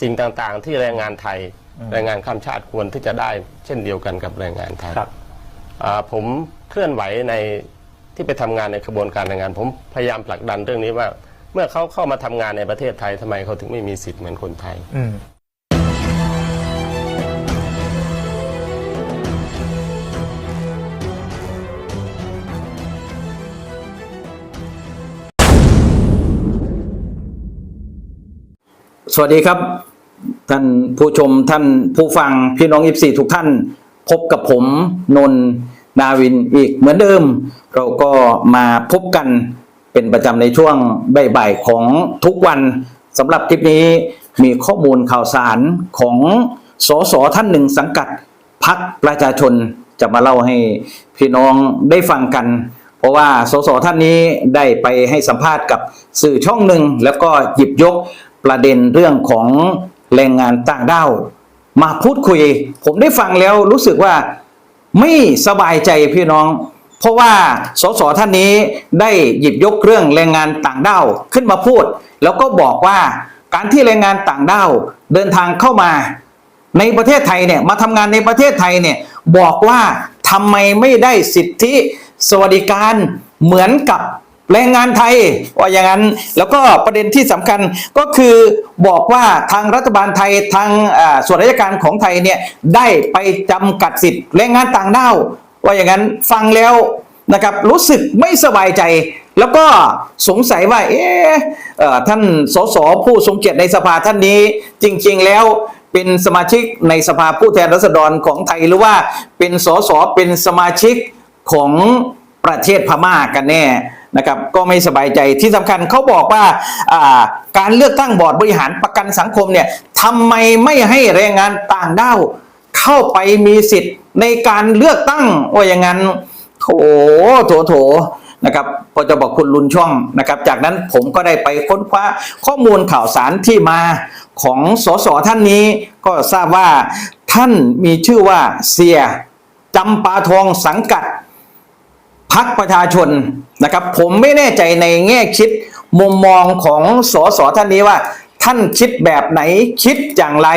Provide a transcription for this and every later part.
สิ่งต่างๆ ที่แรงงานไทย แรงงานข้ามชาติควรที่จะได้ เช่นเดียวกันกับแรงงานไทยครับ อ่าผมเคลื่อนไหวในที่ไปทำงานในกระบวนการแรงงาน ผมพยายามผลักดันเรื่องนี้ว่า เมื่อเขาเข้ามาทำงานในประเทศไทยทำไมเขาถึงไม่มีสิทธิ์เหมือนคนไทย อืม สวัสดีครับ ท่านผู้ชมท่านผู้ฟังพี่น้องอิฟซีทุกท่าน พบกับผมนนท์นาวินอีกเหมือนเดิม เราก็มาพบกันเป็นประจำในช่วงบ่ายๆของทุกวันสำหรับคลิปนี้มีข้อมูลข่าวสารของสสท่านหนึ่งสังกัดพักประชาชนจะมาเล่าให้พี่น้องได้ฟังกัน เพราะว่าสสท่านนี้ได้ไปให้สัมภาษณ์กับสื่อช่องหนึ่งแล้วก็หยิบยก ประเด็นเรื่องของแรงงานต่างด้าวมาพูดคุย ผมได้ฟังแล้วรู้สึกว่าไม่สบายใจพี่น้อง เพราะว่าสสท่านนี้ได้หยิบยกเรื่องแรงงานต่างด้าวขึ้นมาพูด แล้วก็บอกว่าการที่แรงงานต่างด้าวเดินทางเข้ามา ในประเทศไทยเนี่ยมาทำงานในประเทศไทยเนี่ยบอกว่าทำไมไม่ได้สิทธิสวัสดิการเหมือนกับ แรงงานไทยว่าอย่างนั้น แล้วก็ประเด็นที่สำคัญก็คือบอกว่าทางรัฐบาลไทยทางส่วนราชการของไทยเนี่ยได้ไปจำกัดสิทธิ์แรงงานต่างด้าวว่าอย่างนั้นฟังแล้วนะครับรู้สึกไม่สบายใจ แล้วก็สงสัยว่าเอ๊ะเออท่านสสผู้ทรงเกียรติในสภาท่านนี้ จริง ๆ แล้วเป็นสมาชิกในสภาผู้แทนราษฎรของไทยหรือว่าเป็นสสเป็นสมาชิกของประเทศพม่ากันแน่ นะครับก็ไม่สบายใจที่สำคัญเขาบอกว่าอ่าการเลือกตั้งบอร์ดบริหารประกันสังคมเนี่ยทำไมไม่ให้แรงงานต่างด้าวเข้าไปมีสิทธิ์ในการเลือกตั้งว่าอย่างนั้นโถโถโถนะครับพอจะบอกคุณลุนช่องนะครับ จากนั้นผมก็ได้ไปค้นคว้าข้อมูลข่าวสารที่มาของสสท่านนี้ก็ทราบว่าท่านมีชื่อว่าเสียจำปาทองสังกัด พักประชาชนนะครับ ผมไม่แน่ใจในแง่คิดมุมมองของสสท่านนี้ว่า ท่านคิดแบบไหนคิดอย่างไร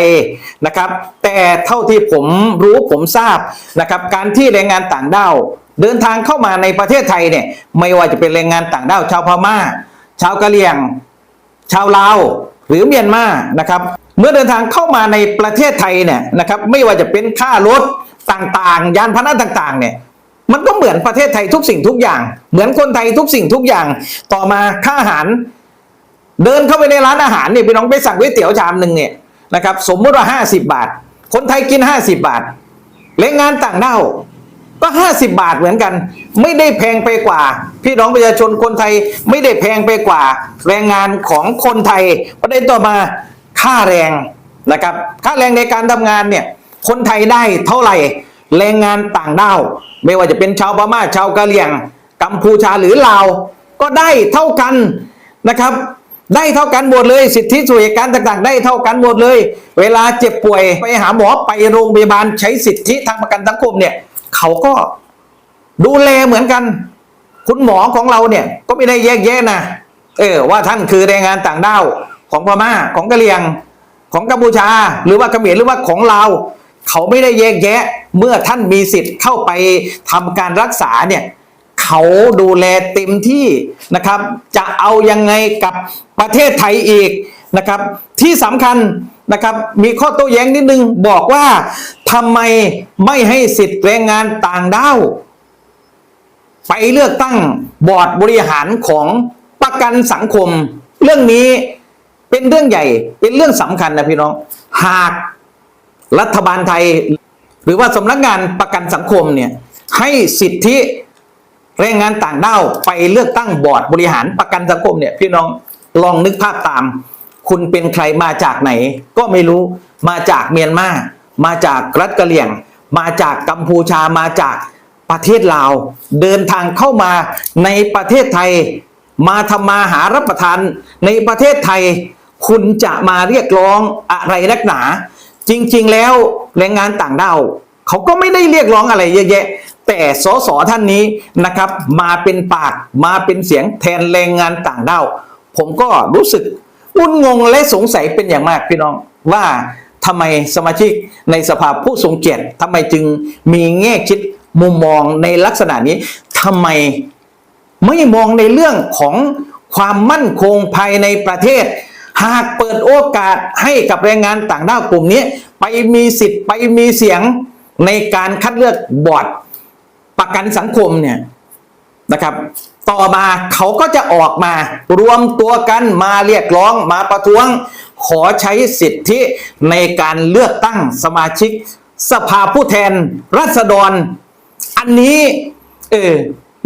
นะครับ แต่เท่าที่ผมรู้ผมทราบนะครับ การที่แรงงานต่างด้าวเดินทางเข้ามาในประเทศไทยเนี่ยไม่ว่าจะเป็นแรงงานต่างด้าวชาวพม่า ชาวกะเหรี่ยง ชาวลาวหรือเมียนมานะครับ เมื่อเดินทางเข้ามาในประเทศไทยเนี่ยนะครับ ไม่ว่าจะเป็นค่ารถต่างๆ ยานพาหนะต่างๆเนี่ย มันก็เหมือนประเทศไทยทุกสิ่งทุกอย่าง เหมือนคนไทยทุกสิ่งทุกอย่าง ต่อมาค่าอาหาร เดินเข้าไปในร้านอาหารเนี่ยพี่น้องไปสั่งก๋วยเตี๋ยวชามหนึ่งเนี่ยนะครับสมมติว่า50บาท คนไทยกิน50บาทแรงงานต่างด้าวก็50บาทเหมือนกัน ไม่ได้แพงไปกว่า พี่น้องประชาชนคนไทยไม่ได้แพงไปกว่า แรงงานของคนไทยประเด็นต่อมาค่าแรงนะครับ ค่าแรงในการทำงานเนี่ยคนไทยได้เท่าไหร่ แรงงานต่างด้าว ไม่ว่าจะเป็นชาวพม่าชาวกะเหรี่ยง กัมพูชาหรือลาว ก็ได้เท่ากันนะครับ ได้เท่ากันหมดเลยสิทธิสวัสดิการต่างๆ ได้เท่ากันหมดเลย เวลาเจ็บป่วยไปหาหมอไปโรงพยาบาลใช้สิทธิทางประกันสังคมเนี่ยเขาก็ดูแลเหมือนกัน คุณหมอของเราเนี่ยก็ไม่ได้แยกแยะนะเออว่าท่านคือแรงงานต่างด้าวของพม่าของกะเหรี่ยงของกัมพูชา หรือว่าเขมรหรือว่าของลาว เขาไม่ได้แยกแยะ เมื่อท่านมีสิทธิ์เข้าไปทำการรักษาเนี่ยเขาดูแลเต็มที่นะครับ จะเอายังไงกับประเทศไทยอีกนะครับ ที่สำคัญนะครับมีข้อโต้แย้งนิดนึงบอกว่าทำไมไม่ให้สิทธิ์แรงงานต่างด้าวไปเลือกตั้งบอร์ดบริหารของประกันสังคม เรื่องนี้เป็นเรื่องใหญ่เป็นเรื่องสำคัญนะพี่น้อง หาก รัฐบาลไทย หรือว่าสำนักงานประกันสังคมเนี่ยให้สิทธิแรงงานต่างด้าวไปเลือกตั้งบอร์ดบริหารประกันสังคมเนี่ยพี่น้องลองนึกภาพตาม คุณเป็นใครมาจากไหน ก็ไม่รู้มาจากเมียนมามาจากรัฐกะเหรี่ยง มาจากกัมพูชามาจากประเทศลาว เดินทางเข้ามาในประเทศไทย มาทำมาหารับประทานในประเทศไทย คุณจะมาเรียกร้องอะไรนักหนา จริง ๆ แล้วแรงงานต่างด้าวเขาก็ไม่ได้เรียกร้องอะไรเยอะแยะ แต่สสท่านนี้นะครับ มาเป็นปากมาเป็นเสียงแทนแรงงานต่างด้าวผมก็รู้สึกอุ่นงงและสงสัยเป็นอย่างมากพี่น้องว่าทำไมสมาชิกในสภาผู้ทรงเกียรติทำไมจึงมีแง่คิดมุมมองในลักษณะนี้ทำไมไม่มองในเรื่องของความมั่นคงภายในประเทศ หากเปิดโอกาสให้กับแรงงานต่างด้าวกลุ่มนี้ ไปมีสิทธิ์ไปมีเสียงในการคัดเลือกบอร์ดประกันสังคมเนี่ยนะครับ ต่อมาเขาก็จะออกมารวมตัวกันมาเรียกร้องมาประท้วง ขอใช้สิทธิในการเลือกตั้งสมาชิก สภาผู้แทนราษฎร อันนี้ เออ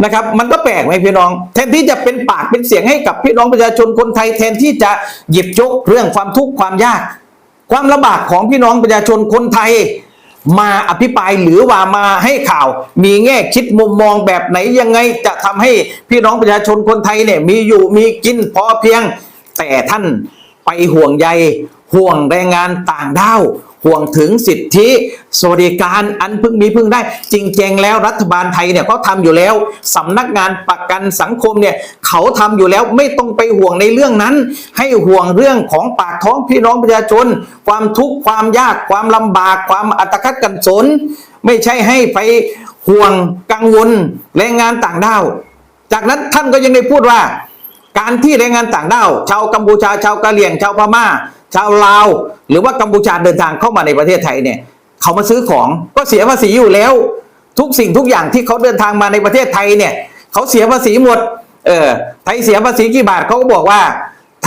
นะครับ มันก็แปลกไหมพี่น้อง แทนที่จะเป็นปากเป็นเสียงให้กับพี่น้องประชาชนคนไทย แทนที่จะหยิบยกเรื่องความทุกข์ความยาก ความลำบากของพี่น้องประชาชนคนไทย มาอภิปรายหรือว่ามาให้ข่าว มีแง่คิดมุมมองแบบไหนยังไงจะทำให้พี่น้องประชาชนคนไทยเนี่ยมีอยู่มีกินพอเพียง แต่ท่านไปห่วงใยห่วงแรงงานต่างด้าว ห่วงถึงสิทธิสวัสดิการอันพึ่งมีพึ่งได้ จริงๆแล้วรัฐบาลไทยเนี่ยเขาทำอยู่แล้วสำนักงานประกันสังคมเนี่ยเขาทำอยู่แล้วไม่ต้องไปห่วงในเรื่องนั้น ให้ห่วงเรื่องของปากท้องพี่น้องประชาชน ความทุกข์ความยากความลำบากความอัตคัดกันสน ไม่ใช่ให้ไปห่วงกังวลแรงงานต่างด้าว จากนั้นท่านก็ยังได้พูดว่า การที่แรงงานต่างด้าวชาวกัมพูชาชาวกะเหรี่ยงชาวพม่า ชาวลาวหรือว่ากัมพูชาเดินทางเข้ามาในประเทศไทยเนี่ยเขามาซื้อของก็เสียภาษีอยู่แล้ว ทุกสิ่งทุกอย่างที่เขาเดินทางมาในประเทศไทยเนี่ยเขาเสียภาษีหมดเออไทยเสียภาษีกี่บาทเขาก็บอกว่า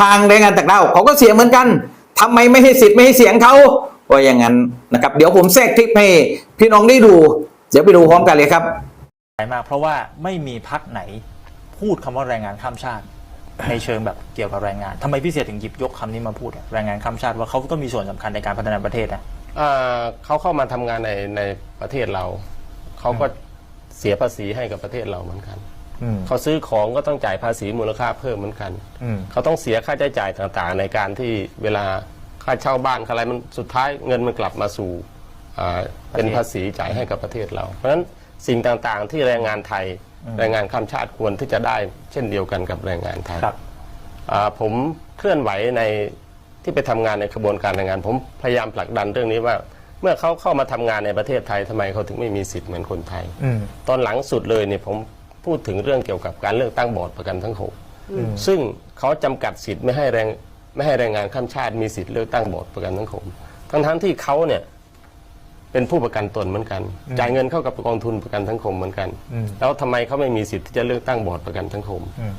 ทางแรงงานต่างด้าวเขาก็เสียเหมือนกันทำไมไม่ให้สิทธิ์ไม่ให้เสียงเขาว่าอย่างนั้นนะครับเดี๋ยวผมแทรกคลิปให้พี่น้องได้ดู เดี๋ยวไปดูพร้อมกันเลยครับใจมากเพราะว่าไม่มีพักไหนพูดคำว่าแรงงานข้ามชาติ ในเชิงแบบเกี่ยวกับแรงงานทำไมพี่เสียถึงหยิบยกคำนี้มาพูดอะแรงงานข้ามชาติว่าเขาก็มีส่วนสำคัญในการพัฒนาประเทศนะอ่าเขาเข้ามาทำงานในในประเทศเรา เขาก็เสียภาษีให้กับประเทศเราเหมือนกัน อืม เขาซื้อของก็ต้องจ่ายภาษีมูลค่าเพิ่มเหมือนกัน อืม เขาต้องเสียค่าใช้จ่ายต่างๆ ในการที่เวลาค่าเช่าบ้านค่าอะไรมันสุดท้ายเงินมันกลับมาสู่อ่าเป็นภาษีจ่ายให้กับประเทศเรา เพราะฉะนั้นสิ่งต่างๆที่แรงงานไทย แรงงานข้ามชาติควรที่จะได้เช่นเดียวกันกับแรงงานไทยครับอ่าผมเคลื่อนไหวในที่ไปทำงานในกระบวนการแรงงาน ผมพยายามผลักดันเรื่องนี้ว่า เมื่อเขาเข้ามาทำงานในประเทศไทยทำไมเขาถึงไม่มีสิทธิ์เหมือนคนไทยอืมตอนหลังสุดเลยเนี่ยผมพูดถึงเรื่องเกี่ยวกับการเลือกตั้งบอร์ดประกันสังคมซึ่งเขาจำกัดสิทธิ์ไม่ให้แรงไม่ให้แรงงานข้ามชาติมีสิทธิ์เลือกตั้งบอร์ดประกันสังคมทั้งทั้งๆที่เขาเนี่ย เป็นผู้ประกันตนเหมือนกัน จ่ายเงินเข้ากับกองทุนประกันสังคมเหมือนกันอืมแล้วทำไมเขาไม่มีสิทธิ์ที่จะเลือกตั้งบอร์ดประกันสังคมอืม